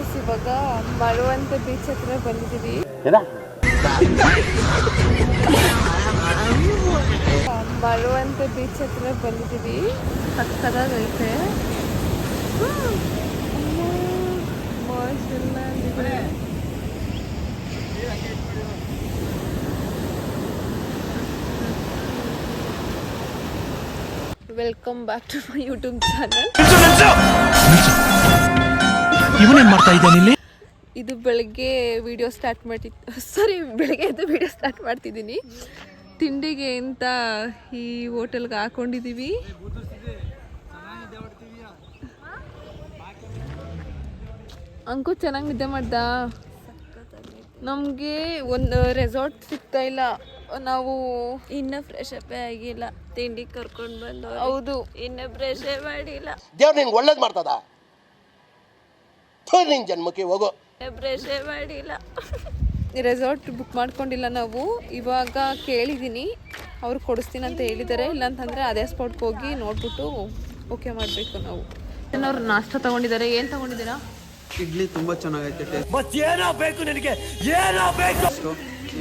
Guys ಇವಾಗ Maravanthe beach ಹತ್ರ ಬಂದಿದ್ದೀವಿ ಮರವಂತೆ ಬೀಚ್ ಹತ್ರ ಬಂದಿದ್ದೀವಿ ಸಕ್ಕದಾಗೈತೆ welcome back to my YouTube channel ಇವನೇನ್ ಮಾಡ್ತಾ ಇದ್ದಾನೆ ಇಲ್ಲಿ? ಇದು ಬೆಳಗ್ಗೆ ವಿಡಿಯೋ ಸ್ಟಾರ್ಟ್ ಮಾಡ್ತಿ ಸಾರಿ ಬೆಳಗ್ಗೆ ಎದ್ದು ವಿಡಿಯೋ ಸ್ಟಾರ್ಟ್ ಮಾಡ್ತಿದ್ದೀನಿ. ತಿಂಡಿಗೆ ಅಂತ ಈ ಹೋಟೆಲ್ಗೆ ಹಾಕೊಂಡಿದ್ದೀವಿ ಅಂಕು ಚೆನ್ನಾಗಿ ನಿದ್ದೆ ಮಾಡ್ದ? ನಮಗೆ ಒಂದು ರೆಸಾರ್ಟ್ ಸಿಗ್ತಾ ಇಲ್ಲ. ನಾವು ಇನ್ನ ಫ್ರೆಶ್ ಅಪ್ ಆಗಿಲ್ಲ. ತಿಂಡಿ ಕರ್ಕೊಂಡು ಬಂದು ಹೌದು. ಇನ್ನ ಫ್ರೆಶ್ ಮಾಡಿಲ್ಲ. ದೇವ್ರು ನಿಂಗೆ ಒಳ್ಳೇದು ಮಾಡ್ತದ? ಥು, ನಿನ್ ಜನ್ಮಕ್ಕೆ ಹೋಗೋ. ಫ್ರೆಶ್ ಮಾಡಿಲ್ಲ. ರೆಸಾರ್ಟ್ ಬುಕ್ ಮಾಡ್ಕೊಂಡಿಲ್ಲ ನಾವು. ಇವಾಗ ಕೇಳಿದ್ದೀನಿ ಅವ್ರು ಕೊಡಿಸ್ತೀನಿ ಅಂತ ಹೇಳಿದ್ದಾರೆ. ಇಲ್ಲಾಂತಂದರೆ ಅದೇ ಸ್ಪಾಟ್ಗೆ ಹೋಗಿ ನೋಡ್ಬಿಟ್ಟು ಓಕೆ ಮಾಡಬೇಕು ನಾವು. ಅವ್ರು ನಾಷ್ಟ ತಗೊಂಡಿದ್ದಾರೆ? ಏನು ತಗೊಂಡಿದ್ದೀರಾ? ಇಡ್ಲಿ ತುಂಬಾ ಚೆನ್ನಾಗೈತೆ ಟೇಸ್ಟ್ ಏನೋ ಬೇಕು ನಿನಗೆ? ಏನೋ ಬೇಕು?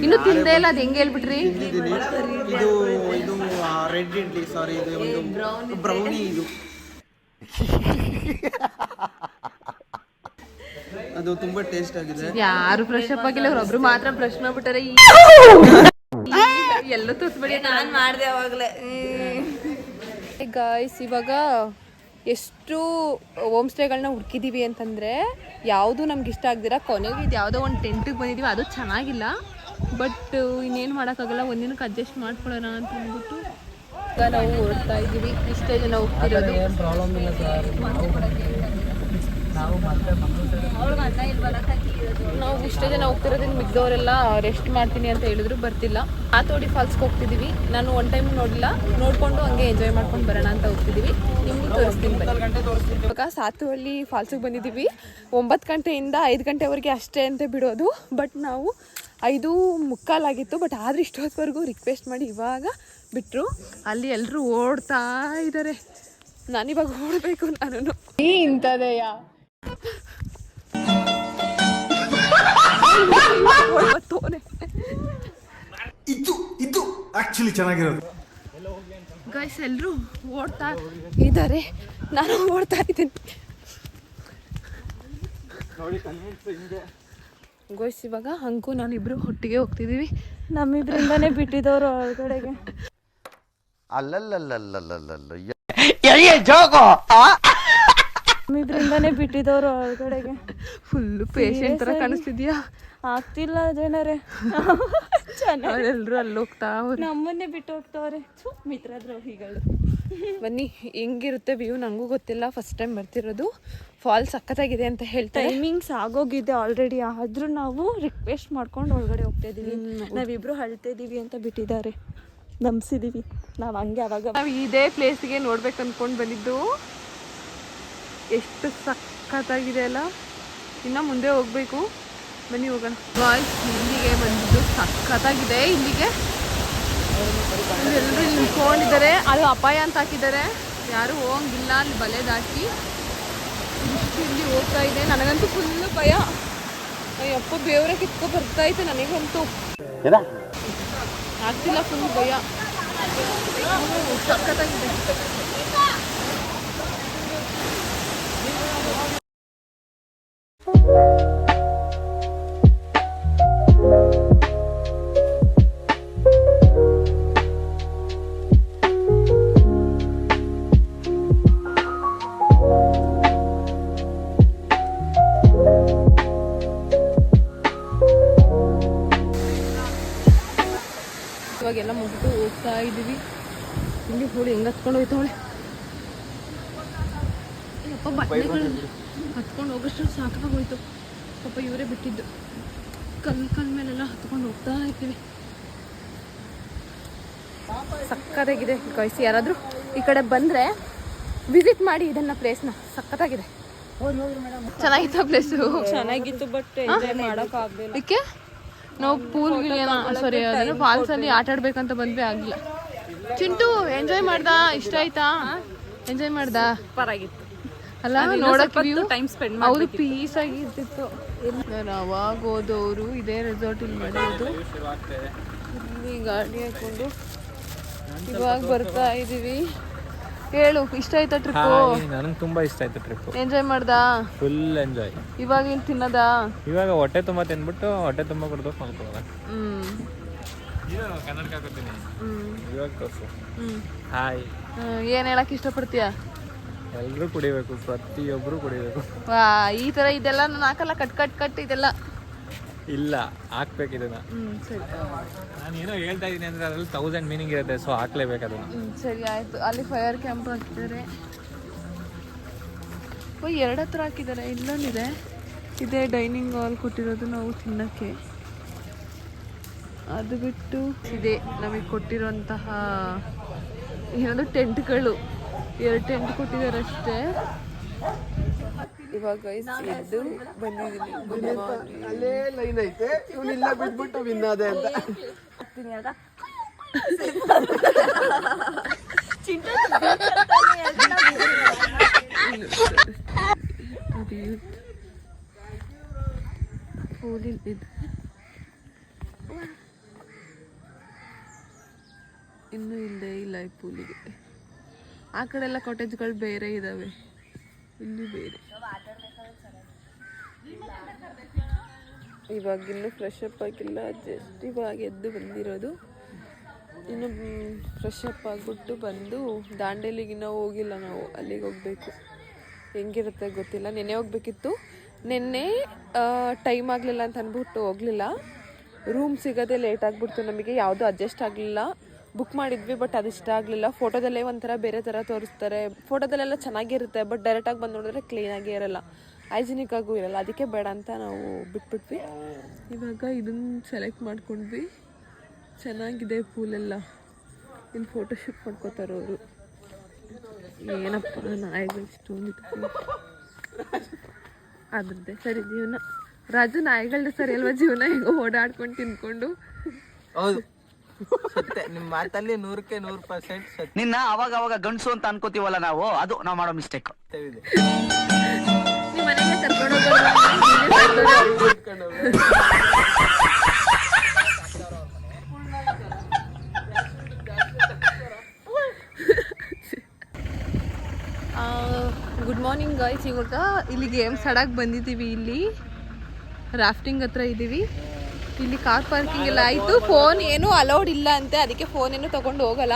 ಇನ್ನು ತಿಂದೇ ಇಲ್ಲ ಅದು ಹೆಂಗೆ ಹೇಳ್ಬಿಟ್ರಿ? ತಿಂದಿದ್ದೀನಿ. ಇದು ಇದು ರೆಡ್ ಇಡ್ಲಿ ಸಾರಿ ಇದು ಒಂದು ಬ್ರೌನಿ ಇದು. ಅದು ತುಂಬಾ ಟೇಸ್ಟ್ ಆಗಿದೆ. ಯಾರು ಫ್ರೆಶ್ ಅಪ್ ಆಗಿಲ್ಲ ಅವ್ರೊಬ್ರು ಮಾತ್ರ ಬ್ರಷ್ ಮಾಡ್ಬಿಟ್ಟಾರೆ ಎಲ್ಲ ಎಲ್ಲೂ ತೋರಿಸ್ಬೇಡಿ. ನಾನ್ ಮಾಡ್ದೆ ಅವಾಗಲೇ. ಗಾಯ್ಸ್ ಇವಾಗ ಎಷ್ಟು ಹೋಮ್ ಸ್ಟೇಗಳನ್ನ ಹುಡುಕಿದೀವಿ ಅಂತಂದ್ರೆ ಯಾವುದು ನಮ್ಗೆ ಇಷ್ಟ ಆಗ್ದಿರ ಕೊನೆಗೆ ಇದು ಯಾವುದೋ ಒಂದು ಟೆಂಟಿಗೆ ಬಂದಿದೀವಿ ಅದು ಚೆನ್ನಾಗಿಲ್ಲ. ಬಟ್ ಇನ್ನೇನು ಮಾಡೋಕ್ಕಾಗಲ್ಲ ಒಂದಿನಕ್ಕೆ ಅಡ್ಜಸ್ಟ್ ಮಾಡ್ಕೊಳ್ಳೋಣ ಅಂತ ಅಂದ್ಬಿಟ್ಟು ಈಗ ನಾವು ಹೊರಡ್ತಾ ಇದ್ದೀವಿ ಇಷ್ಟೇ ಜನ ಹೋಗ್ತಿರೋದು ನಾವು ಇಷ್ಟೇ ಜನ ಹೋಗ್ತಿರೋದ್ರಿಂದ ಮಿಗ್ದವರೆಲ್ಲ ರೆಸ್ಟ್ ಮಾಡ್ತೀನಿ ಅಂತ ಹೇಳಿದ್ರು ಬರ್ತಿಲ್ಲ. ಆತೋಡಿ ಫಾಲ್ಸ್ಗೆ ಹೋಗ್ತಿದ್ದೀವಿ ನಾನು ಒನ್ ಟೈಮ್ ನೋಡಿಲ್ಲ ನೋಡಿಕೊಂಡು ಹಂಗೆ ಎಂಜಾಯ್ ಮಾಡ್ಕೊಂಡು ಬರೋಣ ಅಂತ ಹೋಗ್ತಿದ್ದೀವಿ ನಿಮಗೂ ತೋರಿಸ್ತೀನಿ ಇವಾಗ ಸಾತುವಳ್ಳಿ ಫಾಲ್ಸಿಗೆ ಬಂದಿದ್ದೀವಿ ಒಂಬತ್ತು ಗಂಟೆಯಿಂದ ಐದು ಗಂಟೆವರೆಗೆ ಅಷ್ಟೇ ಅಂತ ಬಿಡೋದು. ಬಟ್ ನಾವು ಐದು ಮುಕ್ಕಾಲಾಗಿತ್ತು ಬಟ್ ಆದರೆ ಇಷ್ಟೊತ್ತವರೆಗೂ ರಿಕ್ವೆಸ್ಟ್ ಮಾಡಿ ಇವಾಗ ಬಿಟ್ಟರು ಅಲ್ಲಿ ಎಲ್ಲರೂ ಓಡ್ತಾ ಇದ್ದಾರೆ ನಾನಿವಾಗ ಓಡಬೇಕು ನಾನು ಇಂಥದೆಯಾ? ಇದು ಇದು ಆಕ್ಚುಲಿ ಚೆನ್ನಾಗಿರೋದು. ಗೈಸ್ ಎಲ್ಲರೂ ಓಡ್ತಾ ಇದ್ದಾರೆ. ನಾನು ಓಡ್ತಾ ಇದ್ದೀನಿ. ಗೋಯ್ಸ್ ಇವಾಗ ಹಂಗೂ ನಾನು ಇಬ್ರು ಒಟ್ಟಿಗೆ ಹೋಗ್ತಿದ್ದೀವಿ. ನಮ್ಮಿಬ್ರಿಂದಾನೇ ಬಿಟ್ಟಿದ್ದವರು ಒಳಗಡೆಗೆ ಅಲ್ಲಲ್ಲಲ್ಲಲ್ಲಲ್ಲಲ್ಲ ನಮ್ಮಿಬ್ರಿಂದಾನೇ ಬಿಟ್ಟಿದವ್ರು ಒಳಗಡೆಗೆ. ಫುಲ್ಲು ಪೇಷಂಟ್ ತರ ಕಾಣಿಸ್ತಿದ್ಯಾ? ಆಗ್ತಿಲ್ಲ ಜನರೇ. ಎಲ್ಲರೂ ಅಲ್ಲಿ ಹೋಗ್ತಾ ನಮ್ಮನ್ನೇ ಬಿಟ್ಟು ಹೋಗ್ತಾವ್ರೆ. ಮಿತ್ರ ದ್ರೋಹಿಗಳು ಬನ್ನಿ ಹೆಂಗಿರುತ್ತೆ ವ್ಯೂ ನನಗೂ ಗೊತ್ತಿಲ್ಲ. First time ಬರ್ತಿರೋದು. ಫಾಲ್ ಸಖತ್ತಾಗಿದೆ ಅಂತ ಹೇಳ್ತಾ ಟೈಮಿಂಗ್ಸ್ ಆಗೋಗಿದೆ ಆಲ್ರೆಡಿ ಆದರೂ ನಾವು ರಿಕ್ವೆಸ್ಟ್ ಮಾಡ್ಕೊಂಡು ಒಳಗಡೆ ಹೋಗ್ತಾ ಇದೀವಿ ನಾವಿಬ್ರು ಅಳ್ತಾ ಇದೀವಿ ಅಂತ ಬಿಟ್ಟಿದ್ದಾರೆ. ನಂಬಿಸಿದೀವಿ ನಾವು ಹಂಗೆ ಅವಾಗ ನಾವು ಇದೇ ಪ್ಲೇಸ್ಗೆ ನೋಡ್ಬೇಕು ಅಂದ್ಕೊಂಡು ಬಂದಿದ್ದು. ಎಷ್ಟು ಸಖತ್ತಾಗಿದೆ ಅಲ್ಲ ಇನ್ನು ಮುಂದೆ ಹೋಗ್ಬೇಕು. ಬನ್ನಿ ಹೋಗೋಣ. ಬಾಯ್ಸ್ ಇಲ್ಲಿಗೆ ಬಂದಿದ್ದು ಸಖತ್ತಾಗಿದೆ. ಇಲ್ಲಿಗೆ ಎಲ್ಲರೂ ಇಲ್ಲಿ ನಿಂತ್ಕೊಂಡಿದ್ದಾರೆ. ಅದು ಅಪಾಯ ಅಂತ ಹಾಕಿದ್ದಾರೆ. ಯಾರು ಹೋಗಂಗಿಲ್ಲ. ಅಲ್ಲಿ ಬಲೆ ದಾಟಿ ಇಷ್ಟು ಇಲ್ಲಿ ಹೋಗ್ತಾ ಇದೆ. ನನಗಂತೂ ಫುಲ್ಲು ಭಯ. ಅಯ್ಯಪ್ಪ ಬೇವ್ರೆ ಕಿತ್ಕೊ ಬರ್ತಾ ಇತ್ತು ನನಗಂತೂ. ಆಗ್ತಿಲ್ಲ ಫುಲ್ ಭಯ. ಸಖತ್ತಾಗಿದೆ. ಅಪ್ಪ ಬಟ್ಟೆಗಳು ಹತ್ಕೊಂಡು ಹೋಗೋಷ್ಟು ಸಾಕಾಗೋಯ್ತು. ಪಾಪ ಇವರೇ ಬಿಟ್ಟಿದ್ದು. ಕಲ್ ಕಲ್ ಮೇಲೆಲ್ಲ ಹತ್ಕೊಂಡು ಹೋಗ್ತಾ ಇರ್ತೀವಿ ಸಕ್ಕತ್ತಾಗಿದೆ ಕಳಿಸಿ ಯಾರಾದರೂ ಈ ಕಡೆ ಬಂದರೆ ವಿಸಿಟ್ ಮಾಡಿ ಇದನ್ನ ಪ್ಲೇಸ್ನ ಸಕ್ಕತ್ತಾಗಿದೆ ಚೆನ್ನಾಗಿತ್ತು ಪ್ಲೇಸು ಚೆನ್ನಾಗಿತ್ತು ಬಟ್ ಇದಕ್ಕೆ ನಾವು ಪೂಲ್ ಸಾರಿ ಅದನ್ನು ಫಾಲ್ಸ್ ಅಲ್ಲಿ ಆಟ ಆಡ್ಬೇಕಂತ ಬಂದ್ವಿ ಆಗಿಲ್ಲ ಚಿಂಟು ಎಂಜಾಯ್ ಮಾಡ್ದಾ? ಇಷ್ಟ ಆಯ್ತಾ? ಎಂಜಾಯ್ ಮಾಡ್ದಾ? ಪರಾಗಿತ್ತು ಅಲ್ಲ ನೋಡಕ್ ಟೈಮ್ ಸ್ಪೆಂಡ್ ಹೌದು ಪೀಸ್ ಆಗಿ ಇರ್ತಿತ್ತು. ನಾನು ಅವಾಗ ಹೋದವರು ಇದೇ ರೆಸಾರ್ಟ್ ಇಲ್ಲಿ ಮಾಡಿರೋದು ಇಲ್ಲಿ ಗಾಡಿ ಹಾಕೊಂಡು ಇವಾಗ ಬರ್ತಾ ಇದೀವಿ. ಹೇಳು ಇಷ್ಟ ಆಯ್ತಾ ಟ್ರಿಪ್ ನನಗೆ ತುಂಬಾ ಇಷ್ಟ ಆಯ್ತು ಟ್ರಿಪ್ ಎಂಜಾಯ್ ಮಾಡ್ದಾ? ಫುಲ್ ಎಂಜಾಯ್ ಇವಾಗ ಏನು ತಿನ್ನದಾ? ಇವಾಗ ಹೊಟ್ಟೆ ತುಂಬಾ ತಿನ್ಬಿಟ್ಟು ಹೊಟ್ಟೆ ತುಂಬಾ ಕೊಡ್ಬೇಕು ಮಲ್ಕೊಳ್ಳೋಣ ಹ್ಮ್. ಕನ್ನಡ ಹಾಕೋತೀನಿ. ಹ್ಮ್. ಇವಾಗ ಹಾಯ್ ಏನು ಹೇಳಕ್ಕೆ ಹೇಳಕ್ ಇಷ್ಟಪಡ್ತೀಯ? ಎಲ್ಲರೂ ಕುಡಿಬೇಕು ಪ್ರತಿಯೊಬ್ಬರು ಕುಡಿಬೇಕು. ವಾ ಈ ತರ ಇದೆಲ್ಲ ನಾನು ಹಾಕಲ್ಲ ಕಟ್ ಕಟ್ ಕಟ್ ಇದೆಲ್ಲ. ಇಲ್ಲ ಹಾಕ್ಬೇಕು ಇದನ್ನ. ಹ್ಮ್ ಸರಿ. ನಾನು ಏನೋ ಹೇಳ್ತಾ ಇದ್ದೀನಿ ಅಂದ್ರೆ ಅದ್ರಲ್ಲಿ ತೌಸಂಡ್ ಮೀನಿಂಗ್ ಇರುತ್ತೆ ಸೊ ಹಾಕ್ಲೇಬೇಕು ಅದನ್ನ. ಹ್ಮ್ ಸರಿ ಆಯ್ತು. ಅಲ್ಲಿ ಫೈರ್ ಕ್ಯಾಂಪ್ ಹಾಕಿದ್ದಾರೆ. ಓ ಎರಡು ಹತ್ರ ಹಾಕಿದ್ದಾರೆ. ಇಲ್ಲೊಂದಿದೆ ಇದೇ ಡೈನಿಂಗ್ ಹಾಲ್ ಕೊಟ್ಟಿರೋದು ನಾವು ತಿನ್ನಕ್ಕೆ. ಅದು ಬಿಟ್ಟು ಇದೆ ನಮಗೆ ಕೊಟ್ಟಿರುವಂತಹ ಏನದು ಟೆಂಟ್ಗಳು. ಎರಡು ಟೆಂಟ್ ಕೊಟ್ಟಿದ್ದಾರೆ ಅಷ್ಟೇ ಇವಾಗ ಎದ್ದು ಬಂದಿದ್ದೀನಿ Good morning. ಅಲ್ಲೇ ಲೈನ್ ಐತೆ ಇವನಿಲ್ಲ ಬಿಟ್ಬಿಟ್ಟು ವಿನ್ನಾದೆ ಅಂತ ಅದು youth. Pool ಇದೆ ಇನ್ನೂ ಇಲ್ಲದೆ ಇಲ್ಲ ಈ ಪೂಲಿಗೆ ಆ ಕಡೆ ಎಲ್ಲ ಕಾಟೇಜ್ಗಳು ಬೇರೆ ಇದ್ದಾವೆ ಇಲ್ಲಿ ಬೇರೆ. ಇವಾಗ ಇನ್ನೂ ಫ್ರೆಶ್ ಅಪ್ ಆಗಿಲ್ಲ ಜಸ್ಟ್ ಇವಾಗ ಎದ್ದು ಬಂದಿರೋದು. ಇನ್ನು ಫ್ರೆಶ್ ಅಪ್ ಆಗಿಬಿಟ್ಟು ಬಂದು ದಾಂಡೇಲಿಗೆ ಇನ್ನೂ ಹೋಗಿಲ್ಲ ನಾವು, ಅಲ್ಲಿಗೆ ಹೋಗಬೇಕು. ಹೆಂಗಿರುತ್ತೆ ಗೊತ್ತಿಲ್ಲ. ನೆನ್ನೆ ಹೋಗ್ಬೇಕಿತ್ತು. ನಿನ್ನೆ ಟೈಮ್ ಆಗಲಿಲ್ಲ ಅಂತ ಅಂದ್ಬಿಟ್ಟು ಹೋಗಲಿಲ್ಲ. ರೂಮ್ ಸಿಗೋದೇ ಲೇಟ್ ಆಗಿಬಿಡ್ತು ನಮಗೆ, ಯಾವುದೂ ಅಡ್ಜಸ್ಟ್ ಆಗಲಿಲ್ಲ. ಬುಕ್ ಮಾಡಿದ್ವಿ ಬಟ್ ಅದು ಇಷ್ಟ ಆಗಲಿಲ್ಲ. ಫೋಟೋದಲ್ಲೇ ಒಂಥರ ಬೇರೆ ಥರ ತೋರಿಸ್ತಾರೆ. ಫೋಟೋದಲ್ಲೆಲ್ಲ ಚೆನ್ನಾಗಿರುತ್ತೆ ಬಟ್ ಡೈರೆಕ್ಟಾಗಿ ಬಂದು ನೋಡಿದ್ರೆ ಕ್ಲೀನಾಗೇ ಇರಲ್ಲ. ಹೈಜಿನಿಕ್ ಆಗೂ ಇರಲ್ಲ. ಅದಕ್ಕೆ ಬೇಡ ಅಂತ ನಾವು ಬಿಟ್ಬಿಟ್ವಿ. ಇವಾಗ ಇದನ್ನು ಸೆಲೆಕ್ಟ್ ಮಾಡ್ಕೊಂಡ್ವಿ. ಚೆನ್ನಾಗಿದೆ ಪೂಲೆಲ್ಲ. ಇಲ್ಲಿ ಫೋಟೋಶೂಟ್ ಮಾಡ್ಕೋತಾರೆ ಅವರು. ಏನಪ್ಪ, ನಾಯಿಗಳು ಅದ್ರದ್ದೇ. ಸರಿ, ಜೀವನ. ರಾಜು, ನಾಯಿಗಳ್ದು ಸರಿ ಅಲ್ವಾ? ಜೀವನ, ಹೆಂಗೋ ಓಡಾಡ್ಕೊಂಡು ತಿನ್ಕೊಂಡು. ಸತ್ಯ ನಿಮ್ಮ ಮಾತಲ್ಲಿ ನೂರಕ್ಕೆ ನೂರು ಪರ್ಸೆಂಟ್ ನಿನ್ನ ಅವಾಗ ಅವಾಗ ಗಂಡಸು ಅಂತ ಅನ್ಕೋತೀವಲ್ಲ ನಾವು ಅದು ನಾವು ಮಾಡೋ ಮಿಸ್ಟೇಕ್ ಸತ್ಯವಿದೆ ನಿಮ್ಮ ಮನೆಗೆ ಕರ್ಕೊಂಡು ಗುಡ್ ಮಾರ್ನಿಂಗ್ ಗಾಯ್ಸ್ ಇವಾಗ ಇಲ್ಲಿ ಗೇಮ್ಸ್ ಆಡಕ್ಕೆ ಬಂದಿದ್ದೀವಿ ಇಲ್ಲಿ. ರಾಫ್ಟಿಂಗ್ ಹತ್ರ ಇದ್ದೀವಿ ಇಲ್ಲಿ ಕಾರ್ ಪಾರ್ಕಿಂಗ್ ಎಲ್ಲ ಆಯಿತು. ಫೋನ್ ಏನು ಅಲೌಡ್ ಇಲ್ಲ ಅಂತೆ. ಅದಕ್ಕೆ ಫೋನ್ ಏನು ತಗೊಂಡು ಹೋಗಲ್ಲ.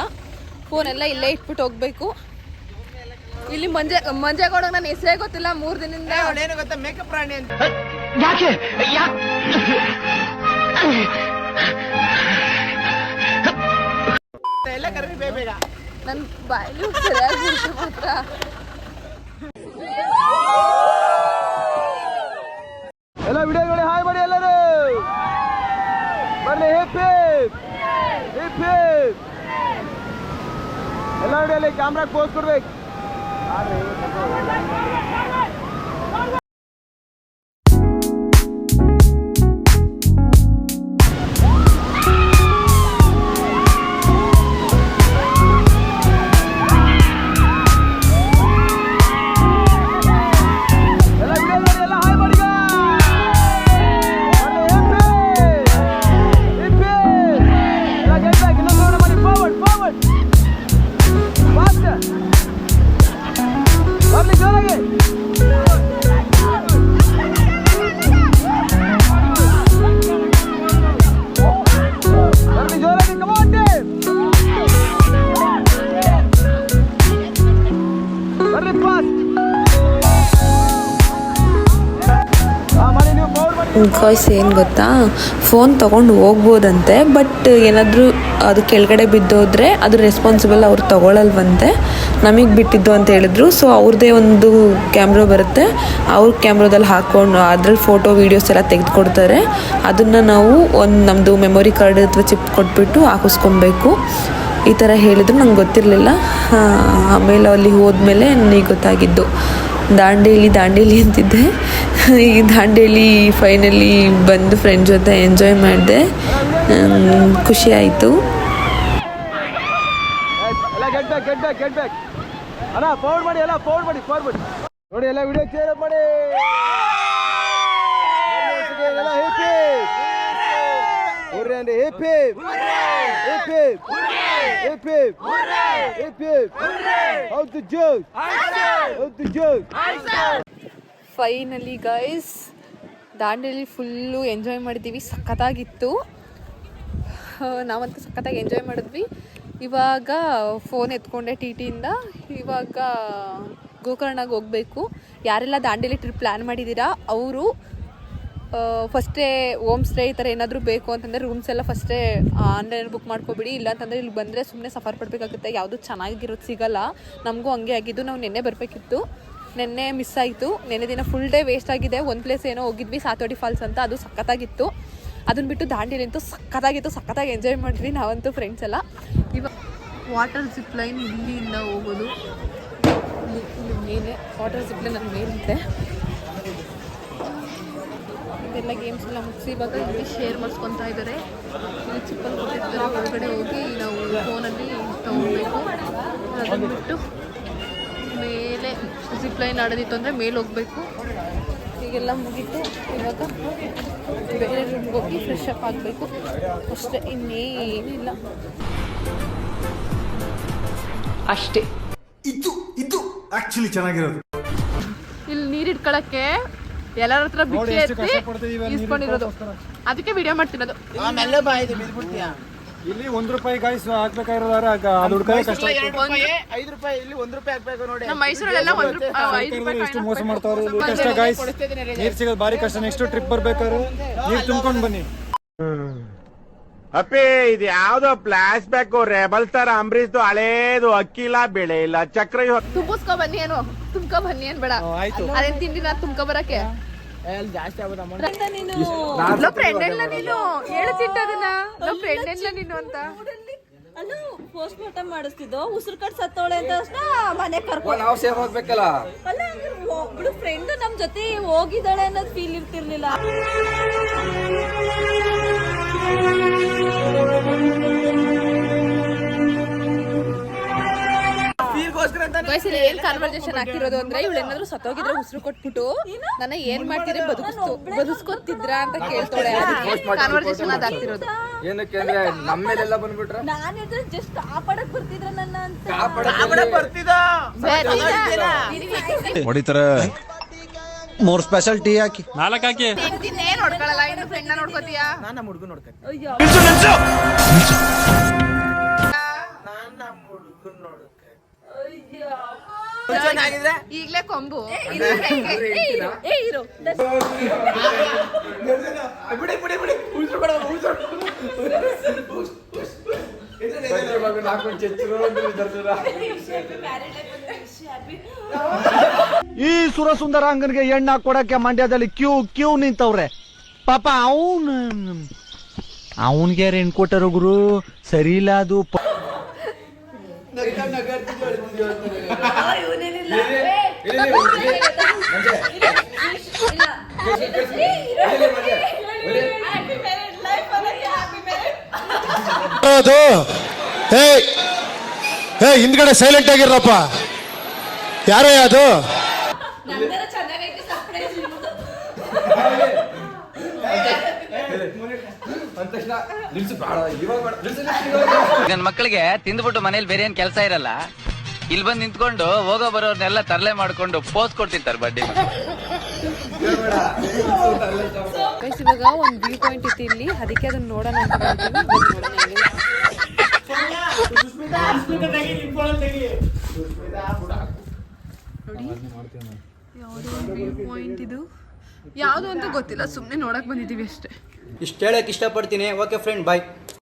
ಫೋನ್ ಎಲ್ಲ ಇಲ್ಲೇ ಇಟ್ಬಿಟ್ಟು ಹೋಗ್ಬೇಕು. ಇಲ್ಲಿ ಮಂಜೆ ಮಂಜೇಗೌಡ ನನ್ನ ಹೆಸರೇ ಗೊತ್ತಿಲ್ಲ. ಮೂರು ದಿನದಿಂದ ಅವಳೇನು ಗೊತ್ತಾ? ಮೇಕಪ್ ಪ್ರಾಣಿ ಅಂತ. ಯಾಕೆ? ಎಲ್ಲ ಕರೀ ಬೇಗ ನನ್ನ ಬಾಯಲ್ಲಿ ಸರಿಯಾಗಿ ಮಾತ್ರ ಎಲ್ಲ ವಿಡಿಯೋಗಳು ಹಾಯ್ ಮಾಡಿ ಎಲ್ಲರೂ ಬರ್ಲಿ ಹಿಪ್ ಹಿಪ್ ಹಿಪ್ ಹಿಪ್ ವಿಡಿಯೋಲಿ ಕ್ಯಾಮ್ರಾಗೆ ಪೋಸ್ ಕೊಡ್ಬೇಕು. ಕಾಯ್ಸ್ ಏನು ಗೊತ್ತಾ? ಫೋನ್ ತೊಗೊಂಡು ಹೋಗ್ಬೋದಂತೆ ಬಟ್ ಏನಾದರೂ ಅದು ಕೆಳಗಡೆ ಬಿದ್ದೋದ್ರೆ ಅದು ರೆಸ್ಪಾನ್ಸಿಬಲ್ ಅವ್ರು ತೊಗೊಳಲ್ವಂತೆ. ನಮಗೆ ಬಿಟ್ಟಿದ್ದು ಅಂತ ಹೇಳಿದ್ರು. ಸೊ ಅವ್ರದ್ದೇ ಒಂದು ಕ್ಯಾಮ್ರಾ ಬರುತ್ತೆ. ಅವ್ರ ಕ್ಯಾಮ್ರಾದಲ್ಲಿ ಹಾಕ್ಕೊಂಡು ಅದ್ರಲ್ಲಿ ಫೋಟೋ ವೀಡಿಯೋಸ್ ಎಲ್ಲ ತೆಗೆದುಕೊಡ್ತಾರೆ. ಅದನ್ನು ನಾವು ಒಂದು ನಮ್ಮದು ಮೆಮೊರಿ ಕಾರ್ಡ್ ಅಥವಾ ಚಿಪ್ ಕೊಟ್ಬಿಟ್ಟು ಹಾಕಿಸ್ಕೊಬೇಕು. ಈ ಥರ ಹೇಳಿದ್ರು, ನಂಗೆ ಗೊತ್ತಿರಲಿಲ್ಲ. ಆಮೇಲೆ ಅಲ್ಲಿ ಹೋದ್ಮೇಲೆ ನನಗೆ ಗೊತ್ತಾಗಿದ್ದು. ದಾಂಡೇಲಿ ದಾಂಡೇಲಿ ಅಂತಿದ್ದೆ. ಈ ದಾಂಡೇಲಿ ಫೈನಲಿ ಬಂದು ಫ್ರೆಂಡ್ ಜೊತೆ ಎಂಜಾಯ್ ಮಾಡಿದೆ. ಖುಷಿ ಆಯಿತು. ನೋಡಿ, ಎಲ್ಲ ವಿಡಿಯೋ ಮಾಡಿ ಎಲ್ಲ ಹೇಪಿ ಹುರ್ರಿ ಅಂದ್ರೆ ಹೇಪಿ ಹೇಪಿ ಹೇಪಿ ಹೇಪಿ ಹೌದು the ಹೌದು joke finally guys Dandeli full enjoy ಮಾಡಿದ್ದೀವಿ. ಸಖತ್ತಾಗಿತ್ತು. ನಾವಂತೂ ಸಖತ್ತಾಗಿ ಎಂಜಾಯ್ ಮಾಡಿದ್ವಿ. ಇವಾಗ ಫೋನ್ ಎತ್ಕೊಂಡೆ ಟಿ ಟಿಯಿಂದ ಇವಾಗ ಗೋಕರ್ಣಗೆ ಹೋಗಬೇಕು. ಯಾರೆಲ್ಲ ದಾಂಡೇಲಿ ಟ್ರಿಪ್ ಪ್ಲ್ಯಾನ್ ಮಾಡಿದ್ದೀರಾ ಅವರು ಫಸ್ಟೇ ಹೋಮ್ ಸ್ಟೇ ಈ ಥರ ಏನಾದರೂ ಬೇಕು ಅಂತಂದರೆ ರೂಮ್ಸ್ ಎಲ್ಲ ಫಸ್ಟೇ ಆನ್ಲೈನ್ ಬುಕ್ ಮಾಡ್ಕೊಬಿಡಿ. ಇಲ್ಲ ಅಂತಂದರೆ ಇಲ್ಲಿ ಬಂದರೆ ಸುಮ್ಮನೆ ಸಫರ್ ಪಡಬೇಕಾಗುತ್ತೆ. ಯಾವುದು ಚೆನ್ನಾಗಿರೋದು ಸಿಗಲ್ಲ. ನಮಗೂ ಹಂಗೆ ಆಗಿದ್ದು. ನಾವು ನಿನ್ನೆ ಬರಬೇಕಿತ್ತು. ನಿನ್ನೆ ಮಿಸ್ ಆಯಿತು. ನಿನ್ನೆ ದಿನ ಫುಲ್ ಡೇ ವೇಸ್ಟ್ ಆಗಿದೆ. ಒಂದು ಪ್ಲೇಸ್ ಏನೋ ಹೋಗಿದ್ವಿ ಸಾತೋಡಿ ಫಾಲ್ಸ್ ಅಂತ. ಅದು ಸಖತ್ತಾಗಿತ್ತು. ಅದನ್ನ ಬಿಟ್ಟು ದಾಂಡೇಲಿ ಅಂತೂ ಸಖತ್ತಾಗಿತ್ತು. ಸಖತ್ತಾಗಿ ಎಂಜಾಯ್ ಮಾಡಿದ್ವಿ ನಾವಂತೂ ಫ್ರೆಂಡ್ಸ್ ಎಲ್ಲ. ಇವಾಗ ವಾಟರ್ ಜಿಪ್ ಲೈನ್ ಇಲ್ಲಿಂದ ಹೋಗೋದು. ಇಲ್ಲಿ ಮೇಲೆ ವಾಟರ್ ಜಿಪ್ ಲೈನ್ ಅಲ್ಲಿ ಮೇಲಿದೆ ಇದೆಲ್ಲ ಗೇಮ್ಸ್ ಎಲ್ಲ ಮುಗಿಸಿ ಇವಾಗ ಇಲ್ಲಿ ಶೇರ್ ಮಾಡಿಸ್ಕೊತಾ ಇದ್ದಾರೆ ಇಲ್ಲಿ ಚಿಪ್ಪಲ್ಲಿ ಕೊಟ್ಟಿರ್ತಾರೆ ಒಳಗಡೆ ಹೋಗಿ ನಾವು ಫೋನಲ್ಲಿ ತೊಗೊಳ್ಬೇಕು ಅದನ್ನು ಬಿಟ್ಟು ಮೇಲೆ ಸಿಪ್ಲೈನ್ ಆಡೋದಿತ್ತು ಅಂದರೆ ಮೇಲೆ ಹೋಗಬೇಕು. ಈಗೆಲ್ಲ ಮುಗೀತು. ಇವಾಗ ಬೇರೆ ರೂಮ್ಗೆ ಹೋಗಿ ಫ್ರೆಶ್ ಅಪ್ ಆಗಬೇಕು. ಅಷ್ಟೇ ಇನ್ನೇನಿಲ್ಲ. ಅಷ್ಟೇ. ಇದು ಇದು ಆಕ್ಚುಲಿ ಚೆನ್ನಾಗಿರೋದು. ಇಲ್ಲಿ ನೀರು ಇಟ್ಕೊಳಕ್ಕೆ ಎಲ್ಲರ ಹತ್ರ ಬಿಟ್ಟು ಎತ್ತಿ ಇಸ್ಕೊಂಡಿರೋದು ಅದಕ್ಕೆ ವಿಡಿಯೋ ಮಾಡ್ತಿರೋದು. ಇಲ್ಲಿ ಒಂದ್ ರೂಪಾಯಿ ಗಾಯ್ಸ್ ಹಾಕ್ಬೇಕಾಗಿರೋದಾರ ಅದು ಹುಡ್ಕಾಯ ಕಷ್ಟ. ಐದು ರೂಪಾಯಿ ಇಲ್ಲಿ ಒಂದ್ ರೂಪಾಯಿ ಹಾಕ್ಬೇಕು ನೋಡಿ. ನಮ್ಮ ಮೈಸೂರಲ್ಲೆಲ್ಲ ಒಂದು ರೂಪಾಯಿ ಆ, ಐದು ರೂಪಾಯಿ ಎಷ್ಟು ಮೋಸ ಮಾಡ್ತಾರೆ ಮಾಡ್ತಾವ್ರೆ ಇಲ್ಲಿ ಕಷ್ಟ ಗಾಯ್ಸ್ ನೀರ್ ಸಿಗೋದು ಭಾರಿ ಕಷ್ಟ. ನೆಕ್ಸ್ಟ್ ಟ್ರಿಪ್ ಬರ್ಬೇಕಾದ್ರೆ ನೀರ್ ತುಂಬ್ಕೊಂಡ್ ಬನ್ನಿ. ಅಪ್ಪಿ ಇದು ಯಾವ್ದೋ ಫ್ಲಾಶ್ ಬ್ಯಾಕ್ ರೆಬಲ್ ತರ ಅಂಬರೀಶ್ದು ಹಳೇದು ಅಕ್ಕಿ ಇಲ್ಲ ಬೆಳೆ ಇಲ್ಲ. ಚಕ್ರ ತುಂಬಿಸ್ಕೊ ಬನ್ನಿ ಏನು? ತುಂಬ್ಕೊ ಬನ್ನಿ ಏನ್ ಬೇಡ. ಅದೇನ್ ತಿಂಡಿ ನಾ ತುಂಬ್ಕೊ ಬರಕ್ಕೆ. ಜಾಸ್ತಿ ಆಗೋದು ಅಮೌಂಟ್ ನಮ್ಮ ಫ್ರೆಂಡ್ ಎಲ್ಲ ನೀನು. ಹೇಳ್ತಿಟ್ಟ ಅದನ್ನ. ನಮ್ಮ ಫ್ರೆಂಡ್ ಎಲ್ಲ ನೀನು ಅಂತ. ಅಲ್ಲ ಪೋಸ್ಟ್ ಮಾರ್ಟಮ್ ಮಾಡಿಸ್ತಿದ್ದೋ. ಉಸಿರು ಕಟ್ ಸತ್ತೋಳೆ ಅಂತ ತಕ್ಷಣ ಮನೆ ಕರ್ಕೊಂಡು ನಾವು ಸೇಫ್ ಹೋಗ್ಬೇಕಲ್ಲ? ಅಲ್ಲ ಅಂದ್ರೆ ಒಬ್ಳು ಫ್ರೆಂಡ್ ನಮ್ ಜೊತೆ ಹೋಗಿದ್ದಾಳೆ ಅನ್ನೋದು ಫೀಲ್ ಇರ್ತಿರ್ಲಿಲ್ಲ. Guys, ಇಲ್ಲಿ ಏನ್ ಕಾನ್ವರ್ಸೇಷನ್ ಆಗ್ತಿರೋದು ಅಂದ್ರೆ ಇವಳು ಏನಾದ್ರು ಸತ್ತೋಗಿದ್ರೆ ಉಸಿರು ಕೊಟ್ಬಿಟ್ಟು ನನ್ನ ಏನ್ ಮಾಡ್ತೀರಿ ಬದುಕಿಸ್ತು. ಬದುಸ್ಕೊತಿದ್ರ ಅಂತ ಕೇಳ್ತಾಳೆ. ಕಾನ್ವರ್ಸೇಷನ್ ಅದಾಗ್ತಿರೋದು. ಏನಕ್ಕೆ ಅಂದ್ರೆ ನಮ್ಮ ಮೇಲೆಲ್ಲ ಬಂದ್ಬಿಟ್ರೆ? ನಾನು ಹೇಳಿದ್ರೆ ಜಸ್ಟ್ ಕಾಪಾಡಕ್ ಬರ್ತಿದ್ರ ನನ್ನ ಅಂತ. ಹೊಡಿತಾರೆ. ಮೂರ್ ಸ್ಪೆಷಲ್ ಟೀ ಹಾಕಿ ನಾಲ್ಕು ಹಾಕಿ ನೋಡ್ಕೊಳಲ್ಲ ಇನ್ನು ಫ್ರೆಂಡ್ ನೋಡ್ಕೋತೀಯಾ ನಾನು ನಮ್ಮ ಹುಡುಗ ಈಗ್ಲೇ ಕೊಂಬು ಏ ಇರು ಬಿಡಿ ಬಿಡಿ ಬಿಡಿ ಈ ಸುರಸುಂದರ ಅಂಗನಿಗೆ ಎಣ್ಣ ಕೊಡಕ್ಕೆ ಮಂಡ್ಯದಲ್ಲಿ ಕ್ಯೂ ಕ್ಯೂ ನಿಂತವ್ರೆ. ಪಾಪ ಅವನ್ ಅವನ್ಗೆ ಯಾರು ಹೆಣ್ ಕೊಟ್ಟರು ಗುರು? ಸರಿ ಇಲ್ಲ ಅದು. ಪ- ಅದು ಹೇ ಹೇ ಹಿಂದ್ಗಡೆ ಸೈಲೆಂಟ್ ಆಗಿರಪ್ಪ ಯಾರೇ ಅದು? ನನ್ನ ಮಕ್ಕಳಿಗೆ ತಿಂದ್ಬಿಟ್ಟು ಮನೇಲಿ ಬೇರೆ ಏನ್ ಕೆಲಸ ಇರಲ್ಲ. ಇಲ್ಲಿ ಬಂದು ನಿಂತ್ಕೊಂಡು ಹೋಗೋ ಬರೋರ್ನೆಲ್ಲ ತರಲೆ ಮಾಡ್ಕೊಂಡು ಪೋಸ್ ಕೊಡ್ತಿರ್ತಾರೆ ಬಡ್ಡಿ ಇವಾಗ ಒಂದು ವ್ಯೂ ಪಾಯಿಂಟ್ ಇತ್ತು ಇಲ್ಲಿ. ಅದಕ್ಕೆ ಅದನ್ನ ನೋಡೋಣ ಅಂತ. ನೋಡಿ. ಯಾವುದೋ ಒಂದು ವ್ಯೂ ಪಾಯಿಂಟ್ ಇದು. ಯಾವುದು ಅಂತ ಗೊತ್ತಿಲ್ಲ ಸುಮ್ಮನೆ ನೋಡಕ್ ಬಂದಿದ್ದೀವಿ ಅಷ್ಟೇ. ಇಷ್ಟು ಹೇಳಕ್ ಇಷ್ಟಪಡ್ತೀನಿ. Okay friend bye